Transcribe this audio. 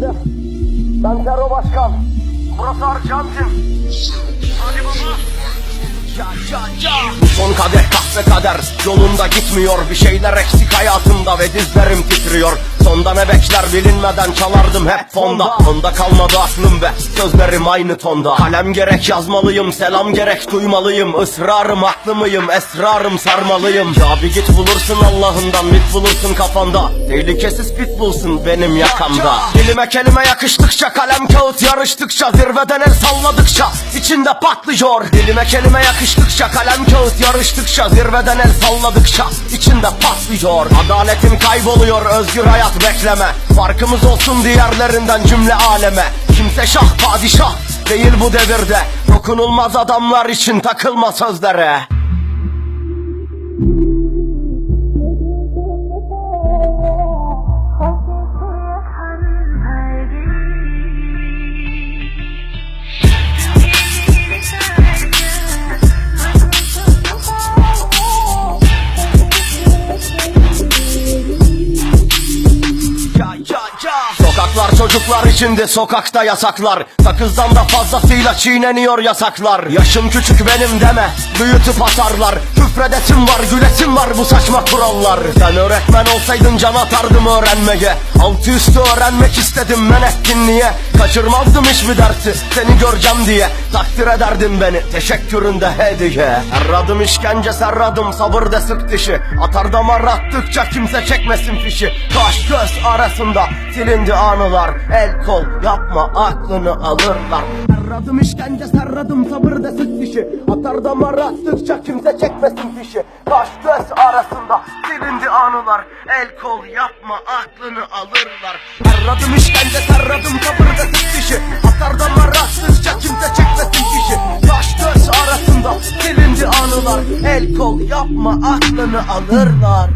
Bende. Ben Zero Başkan. Burası Arjantin. Hadi baba. Ya ya ya. Son kadeh kahve kader Yolunda gitmiyor. Bir şeyler eksik hayatımda Ve dizlerim titriyor. Sonda ne bekler bilinmeden çalardım hep fonda. Onda kalmadı aklım ve sözlerim aynı tonda. Kalem gerek yazmalıyım selam gerek duymalıyım. Israrım haklı mıyım esrarım sarmalıyım. Ya bir git bulursun Allah'ından mit bulursun kafanda. Tehlikesiz pitbullsun benim yakamda. Dilime kelime yakıştıkça kalem kağıt yarıştıkça Zirveden el salladıkça içinde patlıyor Dilime kelime yakıştıkça kalem kağıt yarıştıkça Zirveden el salladıkça içinde patlıyor. Adaletim kayboluyor özgür hayat bekleme. Farkımız olsun diğerlerinden cümle aleme. Kimse şah padişah değil bu devirde. Dokunulmaz adamlar için takılma sözlere çocuklar içinde sokakta yasaklar. Sakızdan da fazlasıyla çiğneniyor yasaklar. Yaşım küçük benim deme Büyütüp atarlar. Küfredesim var gülesim var bu saçma kurallar. Sen öğretmen olsaydın can atardım öğrenmeye. Altı üstü öğrenmek istedim men ettin niye Kaçırmazdım hiçbir dersi? Seni göreceğim diye Takdir ederdim beni. Teşekküründe hediye. Erradım işkence serradım sabır de sık dişi. Atar damar attıkça kimse çekmesin fişi. Kaş göz arasında silindi anılar El kol yapma aklını alırlar. Erradım işkence serradım sabır de sık dişi. Atar damar attıkça kimse çekmesin fişi. Kaş göz arasında silindi anılar. El kol yapma aklını alırlar. Erradım işkence serradım sabır de sık dişi. Atar damar attıkça kimse çekmesin fişi. Kaş göz arasında silindi anılar. El kol yapma aklını alırlar